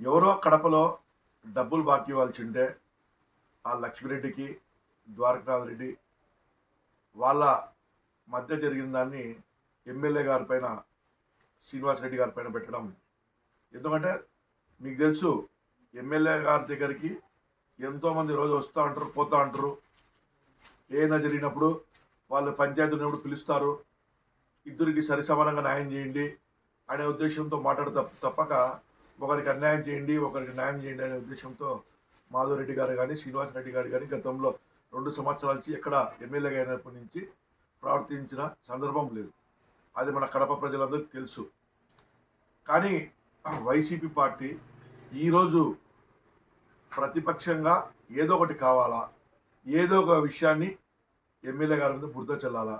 ఎవరో కడపలో డబ్బులు బాకీ ఇవ్వాల్సి ఉంటే ఆ లక్ష్మిరెడ్డికి ద్వారకనాథ్ రెడ్డి వాళ్ళ మధ్య జరిగిన దాన్ని ఎమ్మెల్యే గారి పైన శ్రీనివాస్ రెడ్డి గారి పైన పెట్టడం. ఎందుకంటే మీకు తెలుసు ఎమ్మెల్యే గారి దగ్గరికి ఎంతోమంది రోజు వస్తూ ఉంటారు పోతూ ఉంటారు ఏదైనా జరిగినప్పుడు వాళ్ళు పంచాయతీ ఉన్నప్పుడు పిలుస్తారు? ఇద్దరికి సరి సమానంగా న్యాయం చేయండి అనే ఉద్దేశంతో మాట్లాడ తప్పక ఒకరికి అన్యాయం చేయండి ఒకరికి న్యాయం చేయండి అనే ఉద్దేశంతో మాధవరెడ్డి గారు కానీ శ్రీనివాస్ రెడ్డి గారు కానీ గతంలో రెండు సంవత్సరాల నుంచి ఎక్కడ ఎమ్మెల్యేగా అయినప్పటి నుంచి ప్రవర్తించిన సందర్భం లేదు. అది మన కడప ప్రజలందరికీ తెలుసు. కానీ వైసీపీ పార్టీ ఈరోజు ప్రతిపక్షంగా ఏదో ఒకటి కావాలా ఏదో ఒక విషయాన్ని ఎమ్మెల్యే గారి మీద బురద చల్లాలా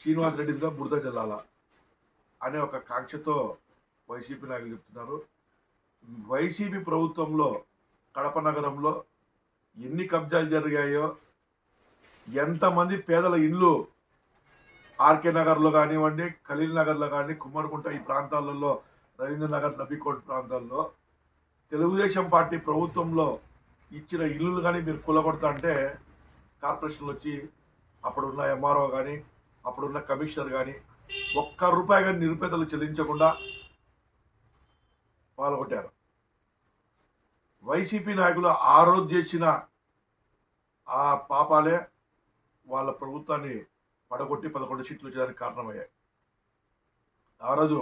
శ్రీనివాస్ రెడ్డి మీద బురద చల్లాలా అనే ఒక కాంక్షతో వైసీపీ నాయకులు చెప్తున్నారు. వైసీపీ ప్రభుత్వంలో కడప నగరంలో ఎన్ని కబ్జాలు జరిగాయో ఎంతమంది పేదల ఇల్లు ఆర్కే నగర్లో కానివ్వండి ఖలీల్ నగర్లో కానీ కుమ్మరికుంట ఈ ప్రాంతాలలో రవీంద్రనగర్ నబీకోట్ ప్రాంతాల్లో తెలుగుదేశం పార్టీ ప్రభుత్వంలో ఇచ్చిన ఇల్లులు కానీ మీరు కూలగొడతా అంటే కార్పొరేషన్లు వచ్చి అప్పుడున్న ఎంఆర్ఓ కానీ అప్పుడున్న కమిషనర్ కానీ ఒక్క రూపాయి కానీ నిరుపేదలు చెల్లించకుండా పాల్గొట్టారు. వైసీపీ నాయకులు ఆ రోజు చేసిన ఆ పాపాలే వాళ్ళ ప్రభుత్వాన్ని పడగొట్టి పదకొండు సీట్లు వచ్చేదానికి కారణమయ్యాయి. ఆ రోజు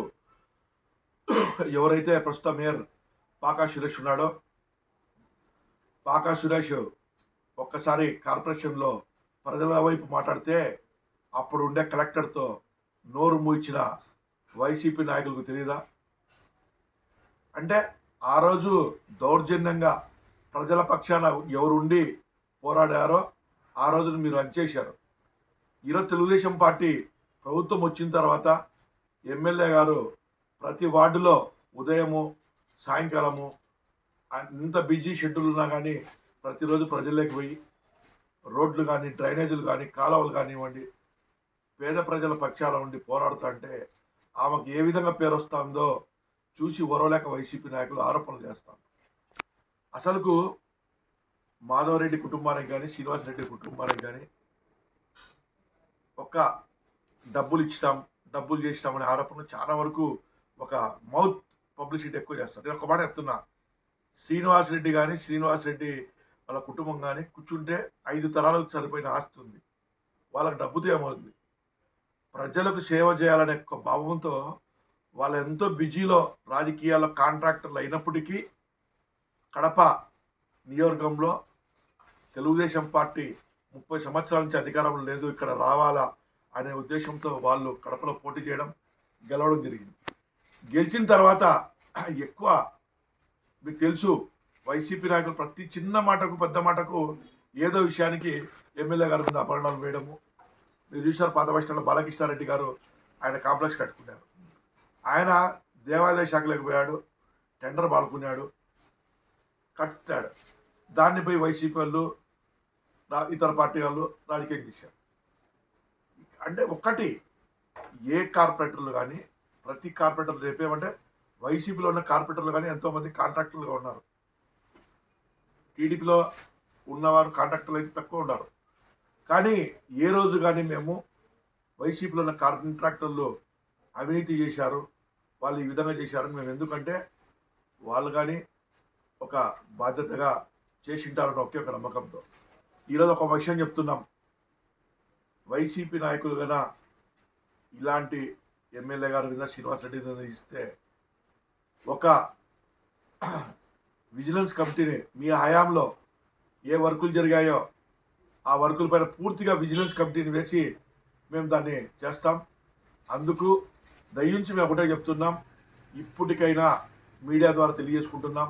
ఎవరైతే ప్రస్తుత మేయర్ పాకా సురేష్ ఉన్నాడో పాకా సురేష్ ఒక్కసారి కార్పొరేషన్లో ప్రజల వైపు మాట్లాడితే అప్పుడు ఉండే కలెక్టర్తో నోరు మూయించిన వైసీపీ నాయకులకు తెలియదా అంటే ఆ రోజు దౌర్జన్యంగా ప్రజల పక్షాన ఎవరుండి పోరాడారో ఆ రోజున మీరు అంచేశారు ఈరోజు తెలుగుదేశం పార్టీ ప్రభుత్వం వచ్చిన తర్వాత ఎమ్మెల్యే గారు ప్రతి వార్డులో ఉదయము సాయంకాలము ఇంత బిజీ షెడ్యూల్ ఉన్నా కానీ ప్రతిరోజు ప్రజల్లోకి పోయి రోడ్లు కానీ డ్రైనేజీలు కానీ కాలువలు కానివ్వండి పేద ప్రజల పక్షాల ఉండి పోరాడుతుంటే ఆమెకు ఏ విధంగా పేరు వస్తుందో చూసి ఓరవలేక వైసీపీ నాయకులు ఆరోపణలు చేస్తారు. అసలుకు మాధవరెడ్డి కుటుంబానికి కానీ శ్రీనివాస్ రెడ్డి కుటుంబానికి కానీ ఒక డబ్బులు ఇచ్చినాం డబ్బులు చేసినాం అనే ఆరోపణలు చాలా వరకు ఒక మౌత్ పబ్లిసిటీ ఎక్కువ చేస్తారు. నేను ఒక మాట చెప్తున్నా. శ్రీనివాస్ రెడ్డి కానీ శ్రీనివాస్ రెడ్డి వాళ్ళ కుటుంబం కానీ కూర్చుంటే ఐదు తరాలకు సరిపోయిన ఆస్తి ఉంది. వాళ్ళకి డబ్బుతో ఏమవుతుంది ప్రజలకు సేవ చేయాలనే ఒక భావంతో వాళ్ళు ఎంతో బిజీలో రాజకీయాల్లో కాంట్రాక్టర్లు అయినప్పటికీ కడప నియోజకంలో తెలుగుదేశం పార్టీ ముప్పై సంవత్సరాల నుంచి అధికారంలో లేదు ఇక్కడ రావాలా అనే ఉద్దేశంతో వాళ్ళు కడపలో పోటీ చేయడం గెలవడం జరిగింది. గెలిచిన తర్వాత ఎక్కువ మీకు తెలుసు వైసీపీ నాయకులు ప్రతి చిన్న మాటకు పెద్ద మాటకు ఏదో విషయానికి ఎమ్మెల్యే గారి మీద అపరణాలు వేయడము. మీరు చూసారు పాత బస్టాండ్లో బాలకృష్ణారెడ్డి గారు ఆయన కాంప్లెక్స్ కట్టుకున్నారు. ఆయన దేవాదాయ శాఖలోకి పోయాడు టెండర్ పాల్గొన్నాడు కట్టాడు. దాన్ని పోయి వైసీపీ వాళ్ళు రా- ఇతర పార్టీ వాళ్ళు రాజకీయం చేశారు. అంటే ఒక్కటి ఏ కార్పొరేటర్లు కానీ ప్రతి కార్పొరేటర్లు రేపేమంటే వైసీపీలో ఉన్న కార్పొరేటర్లు కానీ ఎంతోమంది కాంట్రాక్టర్లుగా ఉన్నారు. టీడీపీలో ఉన్నవారు కాంట్రాక్టర్లు అయితే తక్కువ ఉన్నారు. కానీ ఏ రోజు కానీ మేము వైసీపీలో ఉన్న కాంట్రాక్టర్లు అవినీతి చేశారు వాళ్ళు ఈ విధంగా చేశారని మేము ఎందుకంటే వాళ్ళు కానీ ఒక బాధ్యతగా చేసి ఒకే ఒక నమ్మకంతో. ఈరోజు ఒక విషయం చెప్తున్నాం. వైసీపీ నాయకులు కన్నా ఇలాంటి ఎమ్మెల్యే గారి మీద శ్రీనివాస్ రెడ్డి ఇస్తే ఒక విజిలెన్స్ కమిటీని మీ హయాంలో ఏ వర్కులు జరిగాయో ఆ వర్కుల పైన పూర్తిగా విజిలెన్స్ కమిటీని వేసి మేము దాన్ని చేస్తాం. అందుకు దయించి మేము ఒకటే చెప్తున్నాం ఇప్పటికైనా మీడియా ద్వారా తెలియజేసుకుంటున్నాం.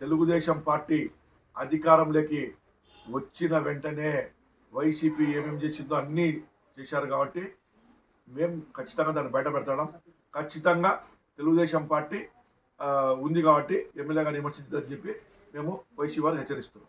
తెలుగుదేశం పార్టీ అధికారంలోకి వచ్చిన వెంటనే వైసీపీ ఏమేమి చేసిందో అన్నీ చేశారు కాబట్టి మేము ఖచ్చితంగా దాన్ని బయట పెడతాం. ఖచ్చితంగా తెలుగుదేశం పార్టీ ఉంది కాబట్టి ఎమ్మెల్యేగా విమర్శించదని చెప్పి మేము వైసీపీ వారు హెచ్చరిస్తున్నాం.